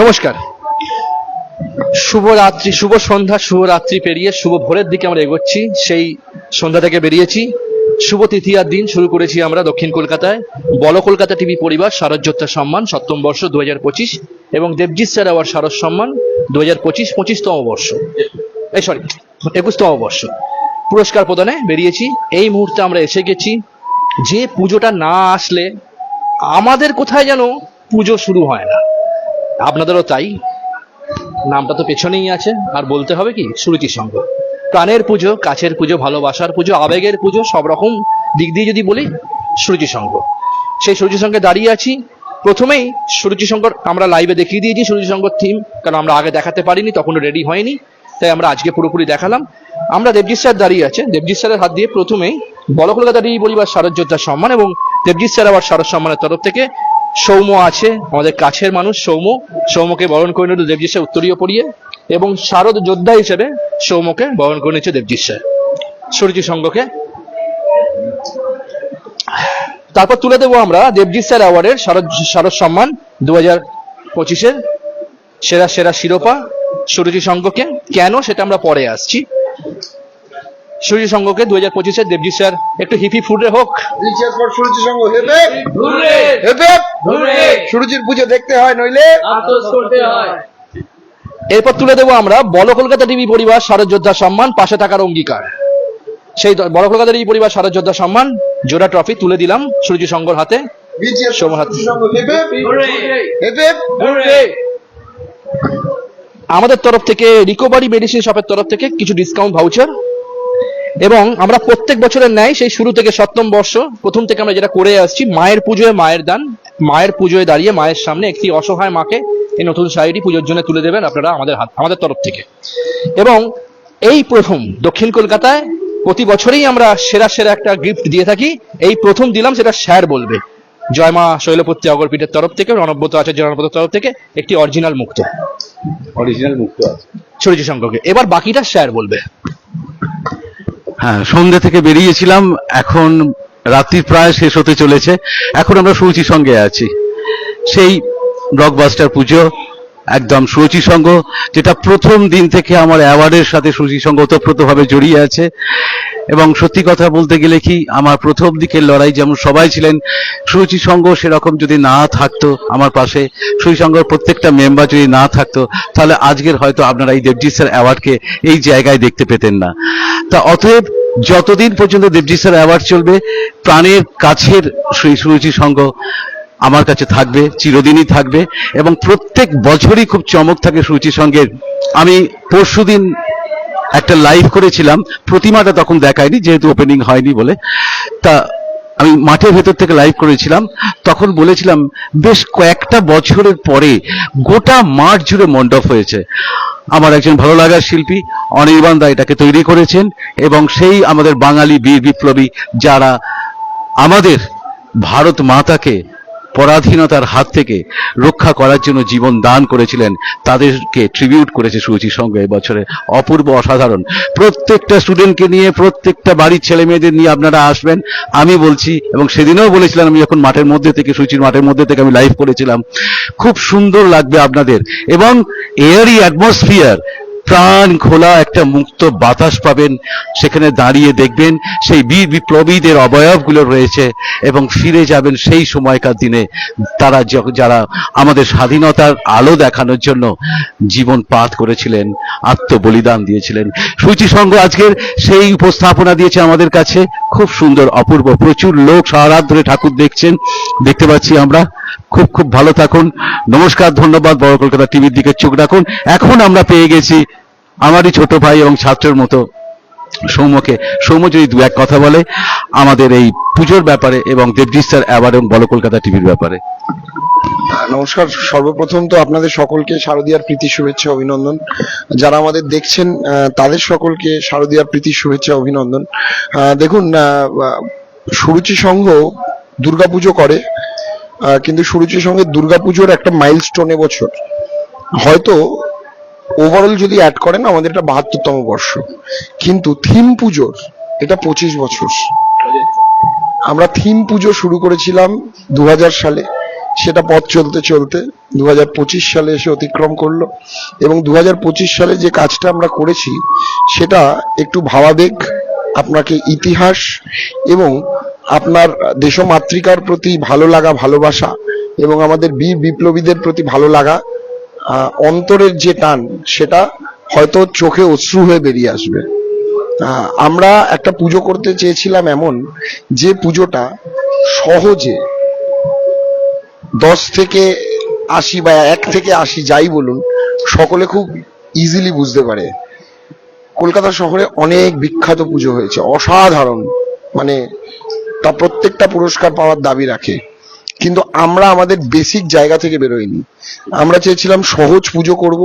নমস্কার। শুভ রাত্রি শুভ সন্ধ্যা শুভ রাত্রি পেরিয়ে শুভ ভোরের দিকে আমরা এগোচ্ছি। সেই সন্ধ্যা থেকে বেরিয়েছি। শুভ তৃতীয়ার দিন শুরু করেছি আমরা দক্ষিণ কলকাতায়। বল কলকাতা টিভি পরিবার শারদযোদ্ধা সম্মান, সপ্তম বর্ষ দু পঁচিশ এবং দেবজিৎ স্যার আওয়ার শারদ সম্মান দু হাজার পঁচিশ, পঁচিশতম বর্ষ। এই সরি একুশতম বর্ষ। পুরস্কার প্রদানে বেরিয়েছি। এই মুহূর্তে আমরা এসে গেছি। যে পুজোটা না আসলে আমাদের কোথায় যেন পুজো শুরু হয় না। আপনাদেরও তাই? নামটা তো পেছনেই আছে আর বলতে হবে কি সুরুচি সংঘ প্রাণের পুজো কাছের পুজো ভালোবাসার পুজো আবেগের পুজো সব রকম দিক দিয়ে যদি বলি সুরুচি সংঘ সেই সুরুচি সংঘে দাঁড়িয়ে আছি। প্রথমেই সুরুচি সংঘর আমরা লাইভে দেখিয়ে দিয়েছি সুরুচি সংঘর থিম কারণ আমরা আগে দেখাতে পারিনি তখন রেডি হয়নি তাই আমরা আজকে পুরোপুরি দেখালাম। আমরা দেবজিৎ স্যার দাঁড়িয়ে আছে। দেবজিৎ স্যারের হাত দিয়ে প্রথমেই বল কলকাতা টিভি পরিবার শারদ যোদ্ধার সম্মান এবং দেবজিৎ স্যার আবার শারদ সম্মানের তরফ থেকে সৌম্য আছে, আমাদের কাছের মানুষ সৌম্য। সৌম্যকে বরণ করে নিল দেবজিৎ উত্তরীয় পড়িয়ে, এবং শারদ যোদ্ধা হিসেবে সৌম্যকে বরণ করে নিচ্ছে দেবজিৎ স্যার সূর্যি সংঘকে। তারপর তুলে দেবো আমরা দেবজিৎ স্যার অ্যাওয়ার্ডের শারদ শারদ সম্মান দু হাজার পঁচিশের সেরা সেরা শিরোপা সুরুচি সংঘকে। কেন? সেটা আমরা পরে আসছি। সুরুচি সংঘকে দু হাজার পঁচিশের দেবজিৎ স্যার একটু হিপি ফুডে হোক। হেবে? হেবে? সুরুচির পুজো দেখতে হয় নইলে? এরপর তুলে দেবো আমরা বল কলকাতা টিভি পরিবার শারদযোদ্ধা সম্মান পাশে থাকার অঙ্গীকার। সেই বল কলকাতা টিভি পরিবার শারদযোদ্ধা সম্মান জোড়া ট্রফি তুলে দিলাম সুরুচি সংঘর হাতে। আমাদের তরফ থেকে রিকভারি মেডিসিন শপের তরফ থেকে কিছু ডিসকাউন্ট ভাউচার এবং আমরা প্রত্যেক বছরের ন্যায় সেই শুরু থেকে সপ্তম বর্ষ প্রথম থেকে আমরা যেটা করে আসছি মায়ের পুজোয় মায়ের দান মায়ের পুজোয় দাঁড়িয়ে মায়ের সামনে একটি অসহায় মাকে এই নতুন শাড়িটি পুজোর জন্য তুলে দেবেন আপনারা আমাদের হাত আমাদের তরফ থেকে। এবং এই প্রথম দক্ষিণ কলকাতায় প্রতি বছরেই আমরা সেরা সেরা একটা গিফট দিয়ে থাকি এই প্রথম দিলাম সেটা স্যার বলবে। জয়মা শৈলপত্রী অগরপীঠের তরফ থেকে রণব্রত আচার্য রণব্রত তরফ থেকে একটি অরিজিনাল মুক্ত। অরিজিনাল মুক্ত আছে। সূর্য সংঘকে এবার বাকিটা স্যার বলবে। হ্যাঁ সন্ধ্যা থেকে বেরিয়েছিলাম, এখন রাত্রি প্রায় শেষ হতে চলেছে। এখন আমরা সুচির সঙ্গে আছি। সেই ব্লকবাস্টার পুজো, একদম সুচি সঙ্গ, যেটা প্রথম দিন থেকে আমার অ্যাওয়ার্ডের সাথে সুচি সঙ্গ ওতপ্রোতভাবে জড়িয়ে আছে। এবং সত্যি কথা বলতে গেলে কি, আমার প্রথম দিকের লড়াই যেমন সবাই ছিলেন, সুরুচি সংঘ সেরকম যদি না থাকতো আমার পাশে, সুরুচি সংঘের প্রত্যেকটা মেম্বার যদি না থাকতো, তাহলে আজকের হয়তো আপনারা এই দেবজিৎ স্যার অ্যাওয়ার্ডকে এই জায়গায় দেখতে পেতেন না। তা অতএব যতদিন পর্যন্ত দেবজিৎ স্যার অ্যাওয়ার্ড চলবে, প্রাণের কাছের সেই সুরুচি সংঘ আমার কাছে থাকবে, চিরদিনই থাকবে এবং প্রত্যেক বছরই খুব চমক থাকে সুরুচি সঙ্গের। আমি পরশুদিন একটা লাইভ করেছিলাম, প্রতিমাটা তখন দেখায়নি, যেহেতু ওপেনিং হয়নি বলে। তা আমি মাঠের ভেতর থেকে লাইভ করেছিলাম, তখন বলেছিলাম, বেশ কয়েকটা বছরের পরে গোটা মাঠ জুড়ে মণ্ডপ হয়েছে। আমার একজন ভালো লাগার শিল্পী, অনির্বাণ দা এটাকে তৈরি করেছেন, এবং সেই আমাদের বাঙালি বীর বিপ্লবী যারা আমাদের ভারত মাতাকে পরাধীনতার হাত থেকে রক্ষা করার জন্য জীবন দান করেছিলেন, তাদেরকে ট্রিবিউট করেছে সুচি সংঘ এবছরে অপূর্ব অসাধারণ। প্রত্যেকটা স্টুডেন্টকে নিয়ে, প্রত্যেকটা বাড়ির ছেলে মেয়েদের নিয়ে আপনারা আসবেন। আমি বলছি, এবং সেদিনও বলেছিলাম, আমি যখন মাঠের মধ্যে থেকে সুচির মাঠের মধ্যে থেকে আমি লাইভ করেছিলাম, খুব সুন্দর লাগবে আপনাদের। এবং এয়ারই অ্যাটমসফিয়ার প্রাণ খোলা একটা মুক্ত বাতাস পাবেন। সেখানে দাঁড়িয়ে দেখবেন সেই বীর বিপ্লবীদের অবয়বগুলো রয়েছে এবং ফিরে যাবেন সেই সময়কার দিনে। তারা যারা আমাদের স্বাধীনতার আলো দেখানোর জন্য জীবন পাত করেছিলেন, আত্মবলিদান দিয়েছিলেন। সূচি সংঘ আজকের সেই উপস্থাপনা দিয়েছে আমাদের কাছে। খুব সুন্দর, অপূর্ব, প্রচুর লোক সারারাত ধরে ঠাকুর দেখছেন। দেখতে পাচ্ছি আমরা। খুব খুব ভালো থাকুন। নমস্কার, ধন্যবাদ। বড় কলকাতা টিভির দিকে চোখ রাখুন। এখন আমরা পেয়ে গেছি আমারই ছোট ভাই এবং ছাত্রের মতো সৌম্যকে। সৌম্য যদি দু এক কথা বলে, আমাদের এই পুজোর ব্যাপারে এবং দেবজিৎ স্যার অ্যাওয়ার্ড এবং বড় কলকাতা টিভির ব্যাপারে। নমস্কার। সর্বপ্রথম তো আপনাদের সকলকে শারদীয়ার প্রীতি, শুভেচ্ছা, অভিনন্দন। যারা আমাদের দেখছেন তাদের সকলকে শারদীয়ার প্রীতি, শুভেচ্ছা, অভিনন্দন। দেখুন সুরুচি সংঘ দুর্গাপুজো করে কিন্তু সুরুচি সংঘের দুর্গাপুজোর একটা মাইলস্টোন এবছর হয়তো ওভারঅল যদি অ্যাড করেন, আমাদের এটা বাহাত্তরতম বর্ষ। কিন্তু থিম পুজোর, এটা পঁচিশ বছর। আমরা থিম পুজো শুরু করেছিলাম দু হাজার সালে। সেটা পথ চলতে চলতে দুহাজার পঁচিশ সালে এসে অতিক্রম করল। এবং দু হাজার পঁচিশ সালে যে কাজটা আমরা করেছি, সেটা একটু ভাবাবেগ আপনাকে ইতিহাস এবং আপনার দেশমাতৃকার প্রতি ভালো লাগা, ভালোবাসা এবং আমাদের বীর বিপ্লবীদের প্রতি ভালো লাগা অন্তরের যে টান, সেটা হয়তো চোখে অশ্রু হয়ে বেরিয়ে আসবে। আমরা একটা পুজো করতে চেয়েছিলাম এমন যে পুজোটা সহজে দশ থেকে আশি বা এক থেকে আশি যাই বলুন, সকলে খুব ইজিলি বুঝতে পারে। কলকাতা শহরে অনেক বিখ্যাত পুজো হয়েছে, অসাধারণ। মানে তা প্রত্যেকটা পুরস্কার পাওয়ার দাবি রাখে। কিন্তু আমরা আমাদের বেসিক জায়গা থেকে বেরোইনি আমরা চেয়েছিলাম সহজ পুজো করব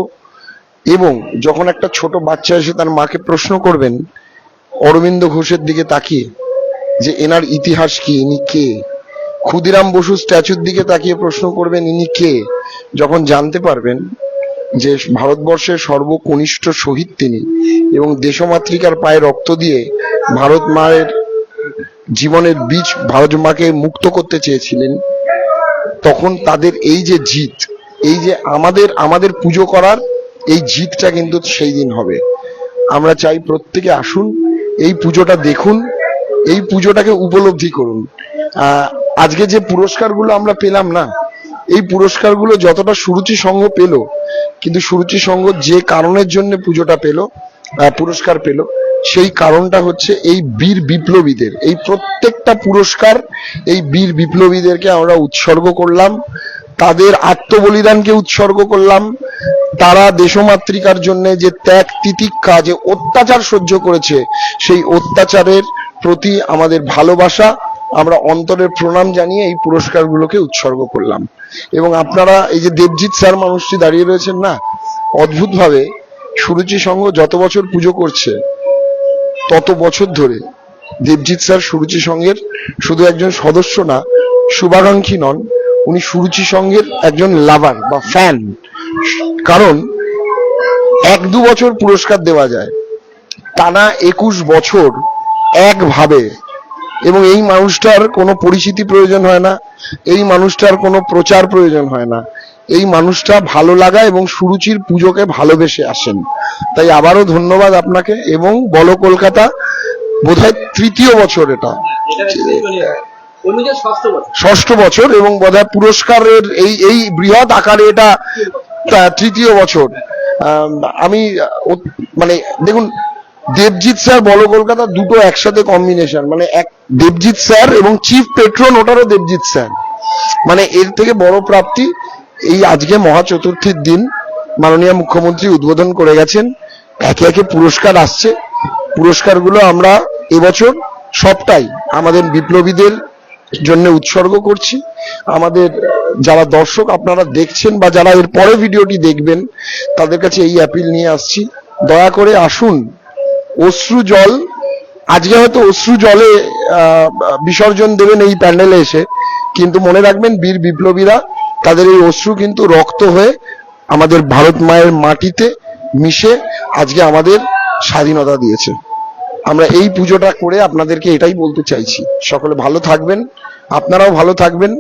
এবং যখন একটা ছোট বাচ্চা এসে তার মাকে প্রশ্ন করবেন, অরবিন্দ ঘোষের দিকে তাকিয়ে, যে এনার ইতিহাস কি, ইনি কে? ক্ষুদিরাম বসু স্ট্যাচুর দিকে তাকিয়ে প্রশ্ন করবেন, ইনি কে? যখন জানতে পারবেন যে ভারতবর্ষের সর্বকনিষ্ঠ শহীদ তিনি এবং দেশমাতৃকার পায়ে রক্ত দিয়ে ভারত মায়ের জীবনের বীজ ভারত মাকে মুক্ত করতে চেয়েছিলেন তখন তাদের এই যে জিত, এই যে আমাদের আমাদের পুজো করার এই জিতটা কিন্তু সেই দিন হবে। আমরা চাই প্রত্যেকে আসুন, এই পুজোটা দেখুন, এই পুজোটাকে উপলব্ধি করুন। আজকে যে পুরস্কারগুলো আমরা পেলাম না, এই পুরস্কারগুলো যতটা সুরুচি সংঘ পেল, কিন্তু সুরুচি সংঘ যে কারণের জন্য পুজোটা পেল পুরস্কার পেল সেই কারণটা হচ্ছে এই বীর বিপ্লবীদের, এই প্রত্যেকটা পুরস্কার এই বীর বিপ্লবীদেরকে আমরা উৎসর্গ করলাম, তাদের আত্মবলিদানকে উৎসর্গ করলাম, তারা দেশমাতৃকার জন্য যে ত্যাগ তিতিক্ষা, যে অত্যাচার সহ্য করেছে, সেই অত্যাচারের প্রতি আমাদের ভালোবাসা, আমরা অন্তরের প্রণাম জানিয়ে এই পুরস্কারগুলোকে উৎসর্গ করলাম। এবং আপনারা এই যে দেবজিৎ স্যার মানুষটি দাঁড়িয়ে রয়েছেন না, অদ্ভুতভাবে সুরুচি সংঘ যত বছর পুজো করছে তত বছর ধরে দেবজিৎ স্যার সুরুচি সংঘের শুধু একজন সদস্য না, শুভাকাঙ্ক্ষী নন, উনি সুরুচি সংঘের একজন লাভার বা ফ্যান কারণ এক দু বছর পুরস্কার দেওয়া যায়, টানা একুশ বছর একভাবে। এবং এই মানুষটার কোনো পরিচিতি প্রয়োজন হয় না, এই মানুষটার কোনো প্রচার প্রয়োজন হয় না এই মানুষটা ভালো লাগা এবং সুরুচির পুজোকে ভালোবেসে আসেন। তাই আবারও ধন্যবাদ আপনাকে এবং বলো কলকাতা, বোধহয় তৃতীয় বছর এটা। ষষ্ঠ বছর এবং বোধহয় পুরস্কারের এই এই বৃহৎ আকারে এটা তৃতীয় বছর। আমি মানে দেখুন, দেবজিৎ স্যার, বলো কলকাতা দুটো একসাথে কম্বিনেশন মানে এক দেবজিৎ স্যার এবং চিফ পেট্রন ওটারও দেবজিৎ স্যার। মানে এর থেকে বড় প্রাপ্তি এই আজকে মহা চতুর্থীর দিন মাননীয় মুখ্যমন্ত্রী উদ্বোধন করে গেছেন। একে একে পুরস্কার আসছে। পুরস্কারগুলো আমরা এবছর সবটাই আমাদের বিপ্লবীদের জন্য উৎসর্গ করছি। আমাদের যারা দর্শক আপনারা দেখছেন বা যারা এর পরে ভিডিওটি দেখবেন, তাদের কাছে এই অ্যাপিল নিয়ে আসছি। দয়া করে আসুন, অশ্রু জল, আজকে হয়তো অশ্রু জলে বিসর্জন দেবেন এই প্যান্ডেলে এসে। কিন্তু মনে রাখবেন বীর বিপ্লবীরা তাদের এই অশ্রু কিন্তু রক্ত হয়ে আমাদের ভারত মায়ের মাটিতে মিশে আজকে আমাদের স্বাধীনতা দিয়েছে। আমরা এই পুজোটা করে আপনাদেরকে এটাই বলতে চাইছি। সকলে ভালো থাকবেন, আপনারাও ভালো থাকবেন।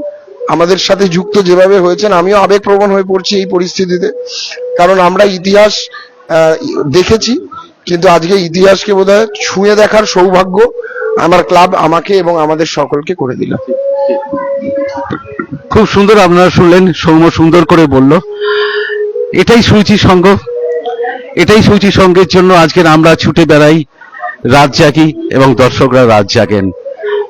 আমাদের সাথে যুক্ত যেভাবে হয়েছেন, আমিও আবেগপ্রবণ হয়ে পড়ছি এই পরিস্থিতিতে। কারণ আমরা ইতিহাস দেখেছি, কিন্তু আজকে ইতিহাসকে বোধহয় ছুঁয়ে দেখার সৌভাগ্য আমার ক্লাব আমাকে এবং আমাদের সকলকে করে দিল। খুব সুন্দর আপনারা শুনলেন, সৌম্য সুন্দর করে বলল। এটাই সুচি সঙ্গ। এটাই সুচি সঙ্গের জন্য আজকের আমরা ছুটে বেড়াই রাত জাগি এবং দর্শকরা রাত জাগেন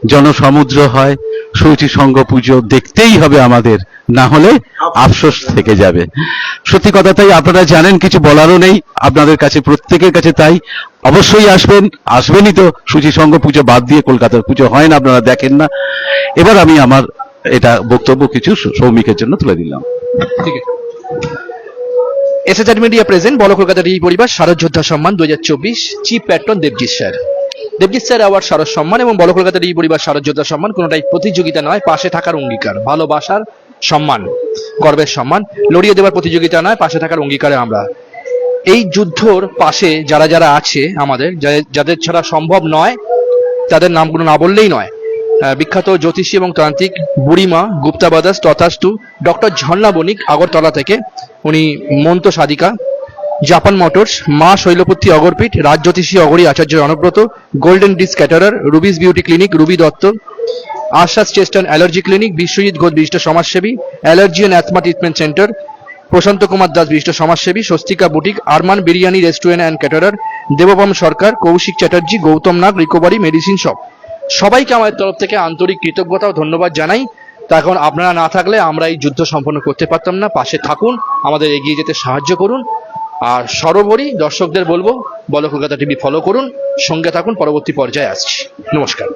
জনসমুদ্র হয় সুচি সংঘ পুজো দেখতেই হবে আমাদের, না হলে আফসোস থেকে যাবে। সত্যি কথা তাই আপনারা জানেন, কিছু বলারও নেই, আপনাদের কাছে, প্রত্যেকের কাছে তাই। অবশ্যই আসবেন, আসবেনই তো সুচি সংঘ পুজো বাদ দিয়ে কলকাতার পুজো হয় না, আপনারা দেখেন না। এবার আমি আমার এটা বক্তব্য কিছু সৌমিকের জন্য তুলে দিলাম। ঠিক এসএচআর মিডিয়া প্রেজেন্ট বল কলকাতার এই পরিবার, শারদ যোদ্ধা সম্মান দু হাজার চব্বিশ, chief patron Debjit sir. Debjit sir award Sharad Samman এবং বল কলকাতার এই পরিবার শারদ যোদ্ধা সম্মান কোনোটাই প্রতিযোগিতা নয়, পাশে থাকার অঙ্গীকার, ভালোবাসার সম্মান, গর্বের সম্মান, লড়িয়ে দেওয়ার প্রতিযোগিতা নয়, পাশে থাকার অঙ্গীকারে আমরা। এই যুদ্ধর পাশে যারা যারা আছে আমাদের, যাদের ছাড়া সম্ভব নয়, তাদের নামগুলো না বললেই নয়। বিখ্যাত জ্যোতিষী এবং তান্ত্রিক বুড়িমা গুপ্তা বাদাস তথাস্তু ডক্টর ঝর্ণা বণিক আগরতলা থেকে, উনি মন্ত সাধিকা জাপান মোটরস মা শৈলপুত্রী অগরপীঠ রাজ জ্যোতিষী অগরী Acharya Anubrata golden dish caterer Ruby's beauty clinic Ruby Dutta আশ্বাস chest and allergy clinic Biswajit Ghosh বিশিষ্ট সমাজসেবী allergy and asthma treatment centre Prasanta Kumar Das বিশিষ্ট সমাজসেবী Swastika boutique Arman biryani restaurant and caterer দেবপাম Sarkar Kaushik Chatterjee Gautam Nag recovery medicine shop সবাইকে আমাদের তরফ থেকে আন্তরিক কৃতজ্ঞতা ও ধন্যবাদ জানাই। তা এখন আপনারা না থাকলে আমরা এই যুদ্ধ সম্পন্ন করতে পারতাম না। পাশে থাকুন, আমাদের এগিয়ে যেতে সাহায্য করুন। আর সর্বোপরি দর্শকদের বলব, বলো কলকাতা টিভি ফলো করুন, সঙ্গে থাকুন, পরবর্তী পর্যায়ে আসছি। নমস্কার।